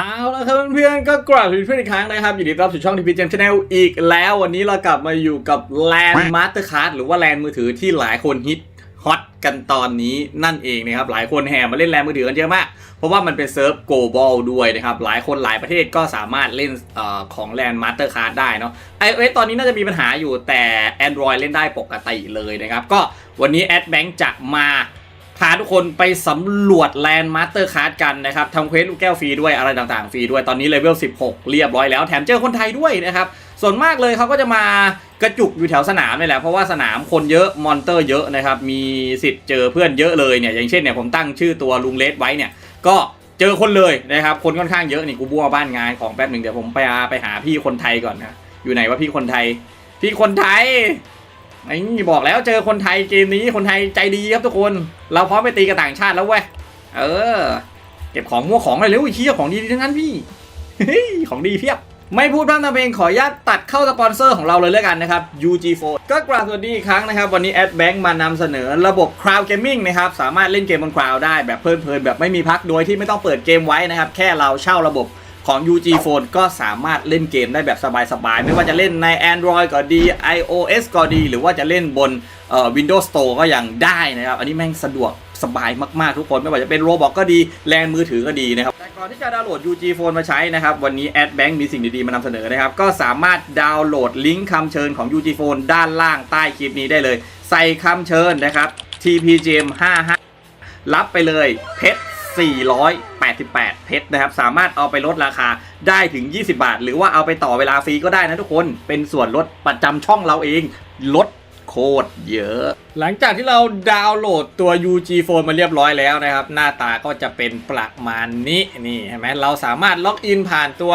เอาละครับเพื่อนๆก็กลับมาเพื่อนอีกครั้งนะครับอยู่ดีต้อนรับสู่ช่องทีพีเจมชาแนลอีกแล้ววันนี้เรากลับมาอยู่กับแลนด์มาสเตอร์คาร์ดหรือว่าแลนด์มือถือที่หลายคนฮิตฮอตกันตอนนี้นั่นเองนะครับหลายคนแห่มาเล่นแลนด์มือถือกันเยอะมาก เพราะว่ามันเป็นเซิร์ฟ global ด้วยนะครับหลายคนหลายประเทศก็สามารถเล่นออของแลนด์มาสเตอร์คาร์ดได้เนาะ iOS ตอนนี้น่าจะมีปัญหาอยู่แต่ Android เล่นได้ปกติเลยนะครับก็วันนี้ a d b a n k จะมา พาทุกคนไปสำรวจแลนด์มาสเตอร์คาร์ดกันนะครับทำเควสลูกแก้วฟรีด้วยอะไรต่างๆฟรีด้วยตอนนี้เลเวล 16 เรียบร้อยแล้วแถมเจอคนไทยด้วยนะครับส่วนมากเลยเขาก็จะมากระจุกอยู่แถวสนามนี่แหละเพราะว่าสนามคนเยอะมอนเตอร์เยอะนะครับมีสิทธิ์เจอเพื่อนเยอะเลยเนี่ยอย่างเช่นเนี่ยผมตั้งชื่อตัวลุงเลสไว้เนี่ยก็เจอคนเลยนะครับคนค่อนข้างเยอะนี่กูบัวบ้านงานของแป๊บหนึ่งเดี๋ยวผมไปไปหาพี่คนไทยก่อนนะอยู่ไหนวะพี่คนไทย พี่คนไทย ไอ้นี่บอกแล้วเจอคนไทยเกมนี้คนไทยใจดีครับทุกคน เราพร้อมไปตีกับต่างชาติแล้วเว้ยเออ เก็บของมั่วของเลยเร็วไอ้เหี้ยของดีทั้งนั้นพี่ของดีเพียบไม่พูดพร่ำทำเพลงขออนุญาตตัดเข้าสปอนเซอร์ของเราเลยแล้วกันนะครับ UG4 ก็กราบสวัสดีอีกครั้งนะครับ วันนี้ AdBank มานำเสนอระบบ Cloud Gaming นะครับ สามารถเล่นเกมบน Cloud ได้แบบเพลินๆแบบไม่มีพักโดยที่ไม่ต้องเปิดเกมไว้นะครับ แค่เราเช่าระบบ ของ UG Phone ก็สามารถเล่นเกมได้แบบสบายๆ ไม่ว่าจะเล่นใน Android ก็ดี iOS ก็ดี หรือว่าจะเล่นบน Windows Store ก็ยังได้นะครับ อันนี้แม่งสะดวกสบายมากๆทุกคน ไม่ว่าจะเป็น Roblox ก็ดีแลนมือถือก็ดีนะครับ แต่ก่อนที่จะดาวน์โหลด UG Phone มาใช้นะครับ วันนี้ AdBank มีสิ่งดีๆ มานำเสนอนะครับ ก็สามารถดาวน์โหลดลิงก์คำเชิญของ UG Phone ด้านล่างใต้คลิปนี้ได้เลย ใส่คำเชิญนะครับ TPGM 55รับไปเลยเพชร 88 เพชรนะครับ สามารถเอาไปลดราคาได้ถึง 20 บาท หรือว่าเอาไปต่อเวลาฟรีก็ได้นะทุกคน เป็นส่วนลดประจำช่องเราเอง ลดโคตรเยอะ หลังจากที่เราดาวน์โหลดตัว UG Phone มาเรียบร้อยแล้วนะครับ หน้าตาก็จะเป็นประมาณนี้นี่เห็นไหมเราสามารถล็อกอินผ่านตัว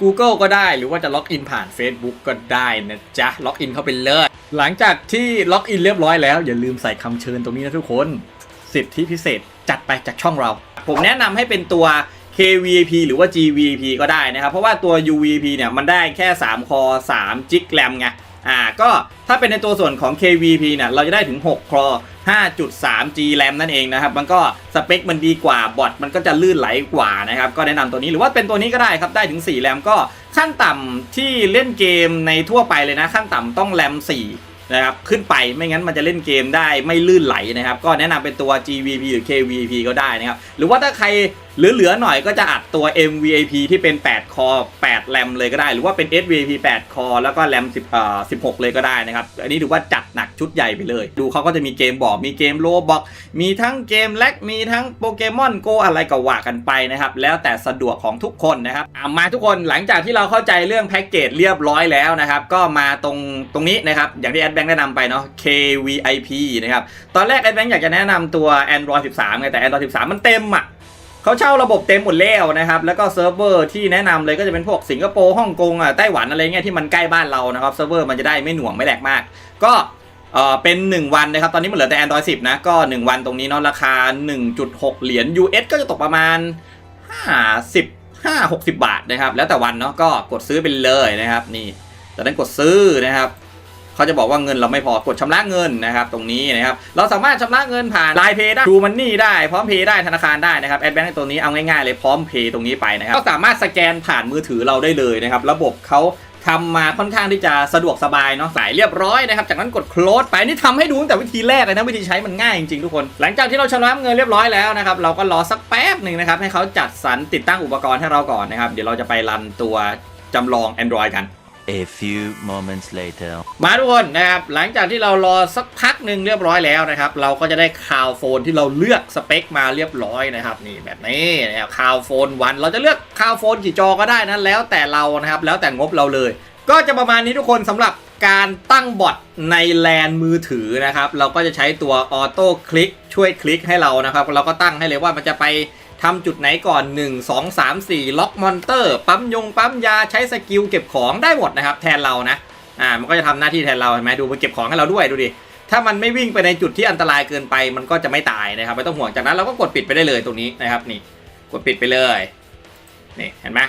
Google ก็ได้หรือว่าจะล็อกอินผ่าน Facebook ก็ได้นะจ๊ะล็อกอินเข้าไปเลยหลังจากที่ล็อกอินเรียบร้อยแล้วอย่าลืมใส่คำเชิญตรงนี้นะทุกคน สิทธิพิเศษจัดไปจากช่องเรา ผมแนะนำให้เป็นตัว KVP หรือว่า GVP ก็ได้นะครับ เพราะว่าตัว UVP เนี่ยมันได้แค่ 3 คอ 3 จิกแรมไงอ่าก็ถ้าเป็นในตัวส่วนของ KVP เนี่ยเราจะได้ถึง 6 คอ 5.3 G RAM นั่นเองนะครับ มันก็สเปคมันดีกว่าบอทมันก็จะลื่นไหลกว่านะครับ ก็แนะนำตัวนี้หรือว่าเป็นตัวนี้ก็ได้ครับ ได้ถึง 4 แรมก็ขั้นต่ำที่เล่นเกมในทั่วไปเลยนะ ขั้นต่ำต้องแรม4 นะครับขึ้นไปไม่งั้นมันจะเล่นเกมได้ไม่ลื่นไหลนะครับ ก็แนะนำเป็นตัว GVP หรือ KVP ก็ได้นะครับ หรือว่าถ้าใคร เหลือๆหน่อยก็จะอัดตัว MVAP ที่เป็น 8 คอ 8 แรมเลยก็ได้ หรือว่าเป็น SVAP 8 คอ แล้วก็แรม10เอ่อ16 เลยก็ได้นะครับ อันนี้ถือว่าจัดหนักชุดใหญ่ไปเลย ดูเขาก็จะมีเกมบอก มีเกมโลบอก มีทั้งเกมแลกมีทั้งโปเกมอนโกอะไรก็ว่ากันไปนะครับ แล้วแต่สะดวกของทุกคนนะครับมาทุกคนหลังจากที่เราเข้าใจเรื่องแพ็กเกจเรียบร้อยแล้วนะครับ ก็มาตรงตรงนี้นะครับอย่างที่แอดแบงค์แนะนำไปเนาะ KVIP นะครับตอนแรกแอดแบงค์อยากจะแนะนำตัว Android 13ไงแต่ Android 13 มันเต็มอะ เขาเช่าระบบเต็มหมดแล้วนะครับแล้วก็เซิร์ฟเวอร์ที่แนะนำเลยก็จะเป็นพวกสิงคโปร์ฮ่องกงอะไต้หวันอะไรเงี้ยที่มันใกล้บ้านเรานะครับเซิร์ฟเวอร์มันจะได้ไม่หน่วงไม่แหลกมาก ก็เออเป็น 1 วันนะครับ ตอนนี้มันเหลือแต่ Android 10 นะ ก็ 1 วันตรงนี้เนาะราคา 1.6 เหรียญ US ก็จะตกประมาณ 50 5 60 บาทนะครับ แล้วแต่วันเนาะก็กดซื้อไปเลยนะครับ นี่จากนั้นกดซื้อนะครับ เขาจะบอกว่าเงินเราไม่พอกดชำระเงินนะครับตรงนี้นะครับเราสามารถชำระเงินผ่านไลน์เพย์ได้ทูมันนี่ได้พร้อมเพย์ได้ธนาคารได้นะครับแอดแบงค์ตัวนี้เอาง่ายๆเลยพร้อมเพย์ตรงนี้ไปนะครับก็สามารถสแกนผ่านมือถือเราได้เลยนะครับระบบเขาทำมาค่อนข้างที่จะสะดวกสบายเนาะสายเรียบร้อยนะครับ จากนั้นกด close ไปนี่ทำให้ดูตั้งแต่วิธีแรกเลยนะวิธีใช้มันง่ายจริงๆทุกคน หลังจากที่เราชำระเงินเรียบร้อยแล้วนะครับ เราก็รอสักแป๊บหนึ่งนะครับ ให้เขาจัดสรรติดตั้งอุปกรณ์ให้เราก่อนนะครับ เดี๋ยวเราจะไปรันตัวจำลอง Android กัน A few moments later. มาทุกคนนะครับ หลังจากที่เรารอสักพักหนึ่งเรียบร้อยแล้วนะครับ เราก็จะได้คาวโฟนที่เราเลือกสเปคมาเรียบร้อยนะครับ นี่แบบนี้นะครับคาวโฟนวันเราจะเลือกคาวโฟนกี่จอก็ได้นะแล้วแต่เรานะครับ แล้วแต่งบเราเลย ก็จะประมาณนี้ทุกคนสำหรับการตั้งบอทในแลนมือถือนะครับ เราก็จะใช้ตัวออโต้คลิกช่วยคลิกให้เรานะครับ เราก็ตั้งให้เลยว่ามันจะไป ทำจุดไหนก่อน 1 2 3 4 ล็อกมอนเตอร์ ปั๊มยง ปั๊มยาใช้สกิลเก็บของได้หมดนะครับ แทนเรานะอ่ามันก็จะทำหน้าที่แทนเราเห็นไหมดูมันเก็บของให้เราด้วยดูดิถ้ามันไม่วิ่งไปในจุดที่อันตรายเกินไป มันก็จะไม่ตายนะครับไม่ต้องห่วงจากนั้นเราก็กดปิดไปได้เลยตรงนี้นะครับนี่กดปิดไปเลยนี่เห็นไหม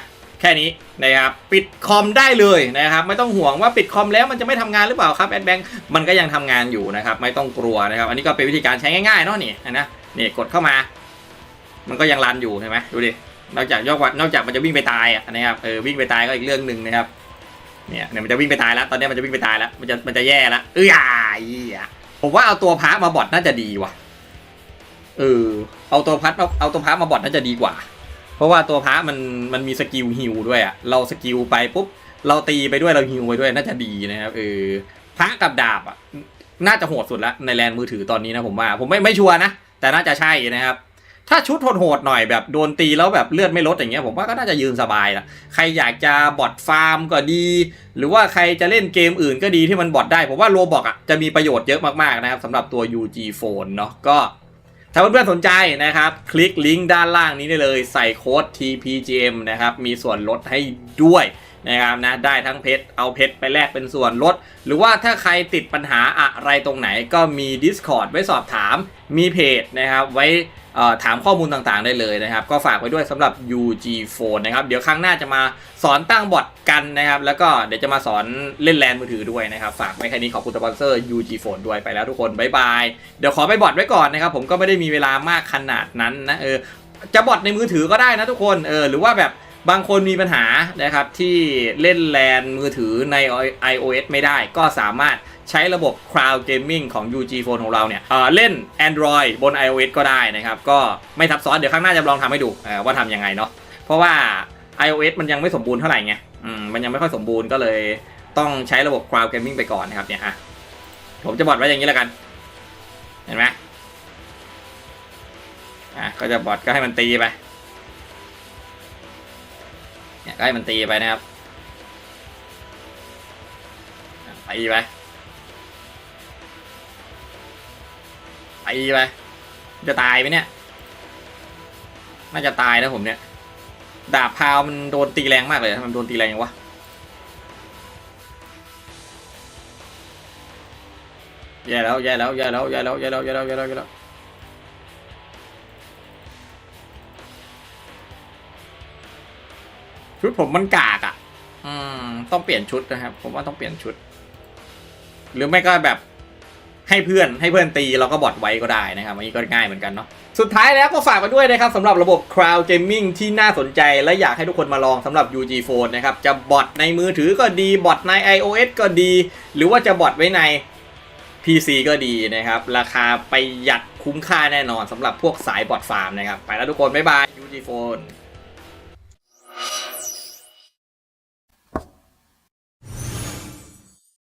แค่นี้นะครับปิดคอมได้เลยนะครับไม่ต้องห่วงว่าปิดคอมแล้วมันจะไม่ทำงานหรือเปล่าครับแอดแบงมันก็ยังทำงานอยู่นะครับไม่ต้องกลัวนะครับอันนี้ก็เป็นวิธีการใช้ง่ายๆเนาะนี่นะนี่กดเข้ามา มันก็ยังรันอยู่เห็นไหมดูดินอกจากยอกว่านอกจากมันจะวิ่งไปตายอะนะครับเออวิ่งไปตายก็อีกเรื่องหนึ่งนะครับเนี่ยเนี่ยมันจะวิ่งไปตายแล้ว ตอนนี้มันจะวิ่งไปตายแล้วมันจะมันจะแย่แล้วเอ้ยอะผมว่าเอาตัวพระมาบอดน่าจะดีว่ะเออเอาตัวพัดเอาเอาตัวพระมาบอดน่าจะดีกว่า เพราะว่าตัวพระมันมันมีสกิลฮิวด้วยอะเราสกิลไปปุ๊บเราตีไปด้วยเราฮิวไปด้วยน่าจะดีนะครับเออพระกับดาบอะน่าจะโหดสุดละในแลนมือถือตอนนี้นะผมว่า ผมไม่ไม่ชัวร์นะแต่น่าจะใช่นะครับ ถ้าชุดโหดๆหน่อยแบบโดนตีแล้วแบบเลือดไม่ลดอย่างเงี้ยผมว่าก็น่าจะยืนสบายละใครอยากจะบอทฟาร์มก็ดี หรือว่าใครจะเล่นเกมอื่นก็ดีที่มันบอทได้ ผมว่าโรบอกอะจะมีประโยชน์เยอะมากๆนะครับสำหรับตัว UG Phone เนาะก็ถ้าเพื่อนๆสนใจนะครับ คลิกลิงก์ด้านล่างนี้ได้เลยใส่โค้ด TPGM นะครับ มีส่วนลดให้ด้วยนะครับนะได้ทั้งเพชรเอาเพชรไปแลกเป็นส่วนลด หรือว่าถ้าใครติดปัญหาอะไรตรงไหนก็มี Discord ไว้สอบถามมีเพจนะครับ ไว้ ถามข้อมูลต่างๆได้เลยนะครับ ก็ฝากไว้ด้วยสำหรับ UG Phone นะครับ เดี๋ยวครั้งหน้าจะมาสอนตั้งบอทกันนะครับ แล้วก็เดี๋ยวจะมาสอนเล่นแลนมือถือด้วยนะครับ ฝากไว้แค่นี้ขอบคุณสปอนเซอร์ UG Phone ด้วยไปแล้วทุกคนบ๊ายบาย เดี๋ยวขอไปบอทไว้ก่อนนะครับ ผมก็ไม่ได้มีเวลามากขนาดนั้นนะเออจะบอทในมือถือก็ได้นะทุกคนเออหรือว่าแบบบางคนมีปัญหานะครับที่เล่นแลนมือถือใน iOS ไม่ได้ก็สามารถ ใช้ระบบ Cloud Gaming ของ UG Phone ของเราเนี่ยเเล่น Android บน iOS ก็ได้นะครับ ก็ไม่ทับซ้อนเดี๋ยวข้างหน้าจะลองทำให้ดูว่าทำยังไงเนาะเพราะว่า iOS มันยังไม่สมบูรณ์เท่าไหร่ไงมมันยังไม่ค่อยสมบูรณ์ก็เลยต้องใช้ระบบ Cloud Gaming ไปก่อนนะครับเนี่ยอะผมจะบอทไว้อย่างนี้แล้วกัน เห็นไหมอะก็จะบอทก็ให้มันตีไปเนี่ยก็ให้มันตีไปนะครับตีไป ตีไปจะตายไหมเนี่ย น่าจะตายนะผมเนี่ย ดาบพาวมันโดนตีแรงมากเลยมันโดนตีแรงอย่างวะแย่แล้วแย่แล้วแย่แล้วแย่แล้วแย่แล้วแย่แล้วแย่แล้วแย่แล้วชุดผมมันกากอะ อืม ต้องเปลี่ยนชุดนะครับ ผมว่าต้องเปลี่ยนชุด หรือไม่ก็แบบ ให้เพื่อนให้เพื่อนตีเราก็บอดไว้ก็ได้นะครับอันนี้ก็ง่ายเหมือนกันเนาะสุดท้ายแล้วก็ฝากมาด้วยนะครับสำหรับระบบ Cloud Gaming ที่น่าสนใจและอยากให้ทุกคนมาลองสำหรับ UG Phone นะครับจะบอทในมือถือก็ดีบอทใน iOS ก็ดี หรือว่าจะบอทไว้ใน PC ก็ดีนะครับราคาประหยัดคุ้มค่าแน่นอนสำหรับพวกสายบอทฟาร์มนะครับไปแล้วทุกคนบ๊ายบาย UG Phone